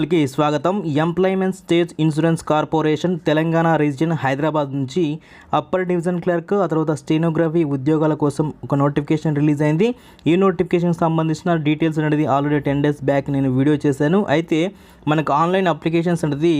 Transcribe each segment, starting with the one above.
ఛానల్కి స్వాగతం. Employment state insurance corporation Telangana region Hyderabad నుంచి అప్పర్ డివిజన్ క్లర్క్ ఆ తర్వాత స్టెనోగ్రఫీ ఉద్యోగాల కోసం ఒక నోటిఫికేషన్ రిలీజ్ అయింది. ఈ నోటిఫికేషన్ సంబంధించిన డీటెయిల్స్ అనేది ఆల్రెడీ టెన్ డేస్ బ్యాక్ నేను వీడియో చేశాను. అయితే మనకు ఆన్లైన్ అప్లికేషన్స్ అనేది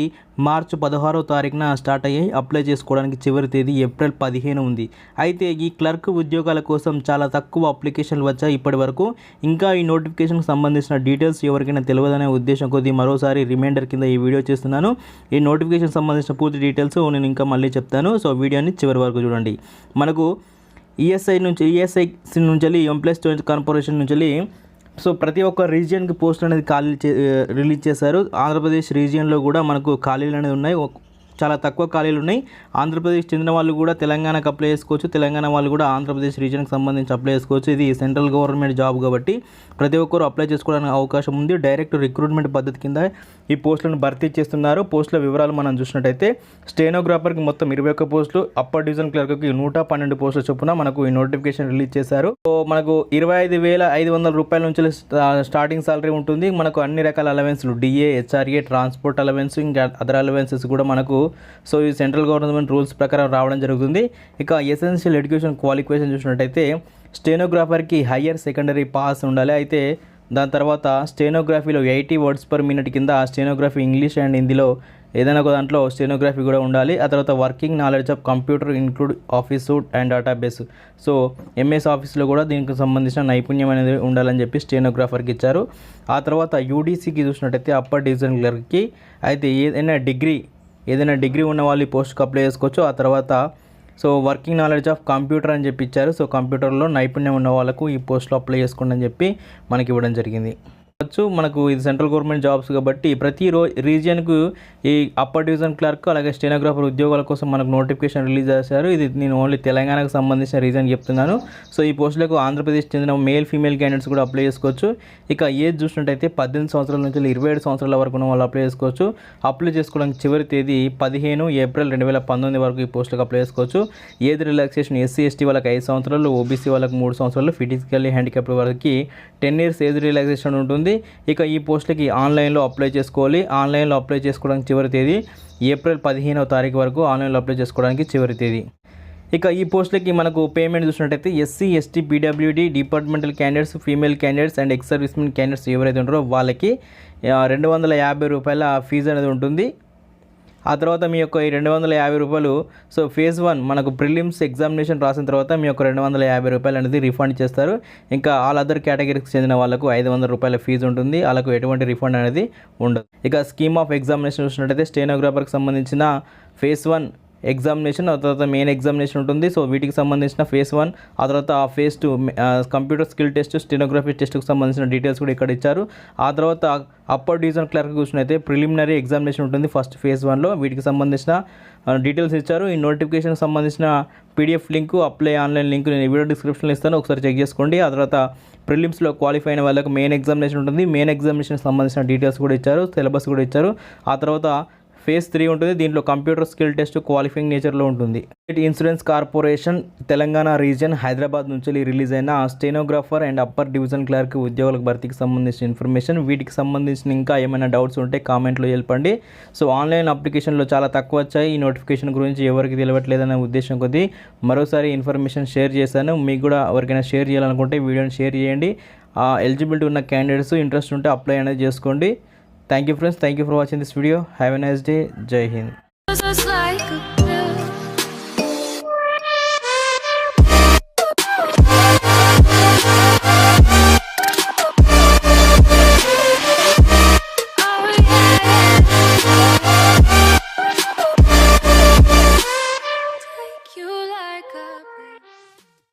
మార్చి పదహారో తారీఖున స్టార్ట్ అయ్యాయి. అప్లై చేసుకోవడానికి చివరి తేదీ ఏప్రిల్ పదిహేను ఉంది. అయితే ఈ క్లర్క్ ఉద్యోగాల కోసం చాలా తక్కువ అప్లికేషన్లు వచ్చాయి ఇప్పటి వరకు. ఇంకా ఈ నోటిఫికేషన్కి సంబంధించిన డీటెయిల్స్ ఎవరికైనా తెలియదనే ఉద్దేశం కొద్దీ మరోసారి రిమైండర్ కింద ఈ వీడియో చేస్తున్నాను. ఈ నోటిఫికేషన్ సంబంధించిన పూర్తి డీటెయిల్స్ నేను ఇంకా మళ్ళీ చెప్తాను. సో వీడియోని చివరి వరకు చూడండి. మనకు ఈఎస్ఐ నుంచి ఈఎస్ఐ నుంచి ఎంప్లాయీస్ కార్పొరేషన్ నుంచి సో ప్రతి ఒక్క రీజియన్కి పోస్టులు అనేది ఖాళీ చే రిలీజ్ చేశారు. ఆంధ్రప్రదేశ్ రీజియన్లో కూడా మనకు ఖాళీలు అనేది ఉన్నాయి. ఒక- చాలా తక్కువ ఖాళీలు ఉన్నాయి. ఆంధ్రప్రదేశ్ చెందిన వాళ్ళు కూడా తెలంగాణకు అప్లై చేసుకోవచ్చు. తెలంగాణ వాళ్ళు కూడా ఆంధ్రప్రదేశ్ రీజన్కి సంబంధించి అప్లై చేసుకోవచ్చు. ఇది సెంట్రల్ గవర్నమెంట్ జాబ్ కాబట్టి ప్రతి ఒక్కరు అప్లై చేసుకోవడానికి అవకాశం ఉంది. డైరెక్ట్ రిక్రూట్మెంట్ పద్ధతి కింద ఈ పోస్టులను భర్తీ చేస్తున్నారు. పోస్టుల వివరాలు మనం చూసినట్టయితే స్టెనోగ్రాఫర్కి మొత్తం ఇరవై ఒక్క పోస్టులు అప్పర్ డివిజన్ క్లర్క్కి నూట పన్నెండు పోస్టుల చొప్పున మనకు ఈ నోటిఫికేషన్ రిలీజ్ చేశారు. సో మనకు ఇరవై ఐదు వేల ఐదు వందల రూపాయల నుంచి స్టార్టింగ్ సాలరీ ఉంటుంది. మనకు అన్ని రకాల అలవెన్స్లు D A H R A transport allowance ఇంకా అదర్ అలవెన్సెస్ కూడా మనకు సో ఈ సెంట్రల్ గవర్నమెంట్ రూల్స్ ప్రకారం రావడం జరుగుతుంది. ఇక ఎసెన్షియల్ ఎడ్యుకేషన్ క్వాలిఫికేషన్ చూసినట్టయితే స్టెనోగ్రాఫర్కి హయ్యర్ సెకండరీ పాస్ ఉండాలి. అయితే దాని తర్వాత స్టెనోగ్రఫీలో ఎయిటీ వర్డ్స్ పర్ మినిట్ కింద స్టెనోగ్రఫీ ఇంగ్లీష్ అండ్ హిందీలో ఏదైనా ఒక దాంట్లో స్టెనోగ్రఫీ కూడా ఉండాలి. ఆ తర్వాత working knowledge of computer include office suite and database. So M S ఆఫీస్లో కూడా దీనికి సంబంధించిన నైపుణ్యం అనేది ఉండాలని చెప్పి స్టెనోగ్రాఫర్కి ఇచ్చారు. ఆ తర్వాత యూడీసీకి చూసినట్టయితే అప్పర్ డివిజన్ క్లర్క్కి అయితే ఏదైనా డిగ్రీ ఏదైనా డిగ్రీ ఉన్న వాళ్ళు ఈ పోస్ట్కి అప్లై చేసుకోవచ్చు. ఆ తర్వాత so working knowledge of computer అని చెప్పి ఇచ్చారు. సో కంప్యూటర్లో నైపుణ్యం ఉన్న వాళ్ళకు ఈ పోస్ట్లో అప్లై చేసుకోండి అని చెప్పి మనకి ఇవ్వడం జరిగింది. వచ్చు మనకు ఇది సెంట్రల్ గవర్నమెంట్ జాబ్స్ కాబట్టి ప్రతి రో రీజియన్కు ఈ అప్పర్ డివిజన్ క్లర్క్ అలాగే స్టెనోగ్రాఫర్ ఉద్యోగాల కోసం మనకు నోటిఫికేషన్ రిలీజ్ చేశారు. ఇది నేను ఓన్లీ తెలంగాణకు సంబంధించిన రీజన్ చెప్తున్నాను. సో ఈ పోస్టులకు ఆంధ్రప్రదేశ్ చెందిన మేల్ ఫీమేల్ క్యాండిడేట్స్ కూడా అప్లై చేసుకోవచ్చు. ఇక ఏజ్ చూసినట్టయితే పద్దెనిమిది సంవత్సరాల నుంచి ఇరవై ఏడు సంవత్సరాల వరకు ఉన్న వాళ్ళు అప్లై చేసుకోవచ్చు. అప్లై చేసుకోవడానికి చివరి తేదీ పదిహేను ఏప్రిల్ రెండు వేల పంతొమ్మిది వరకు ఈ పోస్టులకు అప్లై చేసుకోవచ్చు. ఏజ్ రిలాక్సేషన్ ఎస్సీ ఎస్టీ వాళ్ళకి ఐదు సంవత్సరాలు ఓబీసీ వాళ్ళకి మూడు సంవత్సరాలు ఫిజికల్లీ హ్యాండిక్యాప్ వాళ్ళకి టెన్ ఇయర్స్ ఏజ్ రిలాక్సేషన్ ఉంటుంది. ఇక ఈ పోస్టులకి ఆన్లైన్లో అప్లై చేసుకోవాలి. ఆన్లైన్లో అప్లై చేసుకోవడానికి చివరి తేదీ ఏప్రిల్ పదిహేనవ తారీఖు వరకు ఆన్లైన్లో అప్లై చేసుకోవడానికి చివరి తేదీ. ఇక ఈ పోస్టులకి మనకు పేమెంట్ చూసినట్టయితే S C S T P W D departmental candidates female candidates and ex servicemen candidates ఎవరైతే ఉంటారో వాళ్ళకి రెండు వందల యాభై రూపాయల ఫీజు అనేది ఉంటుంది. ఆ తర్వాత మీ యొక్క ఈ రెండు వందల యాభై రూపాయలు సో ఫేజ్ వన్ మనకు ప్రిలిమ్స్ ఎగ్జామినేషన్ రాసిన తర్వాత మీ యొక్క రెండు వందల యాభై రూపాయలు అనేది రిఫండ్ చేస్తారు. ఇంకా ఆల్ అదర్ కేటగిరీకి చెందిన వాళ్ళకు ఐదు వందల రూపాయల ఫీజు ఉంటుంది. వాళ్ళకు ఎటువంటి రిఫండ్ అనేది ఉండదు. ఇక స్కీమ్ ఆఫ్ ఎగ్జామినేషన్ చూసినట్టయితే స్టేనోగ్రాఫర్కి సంబంధించిన ఫేజ్ వన్ ఎగ్జామినేషన్ ఆ తర్వాత మెయిన్ ఎగ్జామినేషన్ ఉంటుంది. సో వీటికి సంబంధించిన ఫేస్ వన్ ఆ తర్వాత ఆ phase two computer skill test stenography టెస్ట్కి సంబంధించిన డీటెయిల్స్ కూడా ఇక్కడ ఇచ్చారు. ఆ తర్వాత అప్పర్ డివిజన్ క్లర్క్ చూసినైతే ప్రిలిమినరీ ఎగ్జామినేషన్ ఉంటుంది ఫస్ట్ ఫేజ్ వన్లో వీటికి సంబంధించిన డీటెయిల్స్ ఇచ్చారు. ఈ నోటిఫికేషన్ సంబంధించిన PDF link apply online link నేను వీడియో డిస్క్రిప్షన్లో ఇస్తాను. ఒకసారి చెక్ చేసుకోండి. ఆ తర్వాత ప్రిలిమ్స్లో క్వాలిఫై అయిన వాళ్ళకి మెయిన్ ఎగ్జామినేషన్ ఉంటుంది. మెయిన్ ఎగ్జామినేషన్ సంబంధించిన డీటెయిల్స్ కూడా ఇచ్చారు. సిలబస్ కూడా ఇచ్చారు. ఆ తర్వాత ఫేజ్ త్రీ ఉంటుంది. దీంట్లో కంప్యూటర్ స్కిల్ టెస్ట్ క్వాలిఫైయింగ్ నేచర్లో ఉంటుంది. State insurance corporation Telangana region Hyderabad నుంచి రిలీజ్ అయిన stenographer and upper division clerk ఉద్యోగులకు భర్తీకి సంబంధించిన ఇన్ఫర్మేషన్. వీటికి సంబంధించిన ఇంకా ఏమైనా డౌట్స్ ఉంటే కామెంట్లో చెప్పండి. సో ఆన్లైన్ అప్లికేషన్లో చాలా తక్కువ వచ్చాయి. ఈ నోటిఫికేషన్ గురించి ఎవరికి తెలియట్లేదనే ఉద్దేశం కొద్దీ మరోసారి ఇన్ఫర్మేషన్ షేర్ చేశాను. మీకు కూడా ఎవరికైనా షేర్ చేయాలనుకుంటే వీడియోని షేర్ చేయండి. ఎలిజిబిలిటీ ఉన్న క్యాండిడేట్స్ ఇంట్రెస్ట్ ఉంటే అప్లై అనేది చేసుకోండి. thank you friends. Thank you for watching this video. Have a nice day. Jai hind.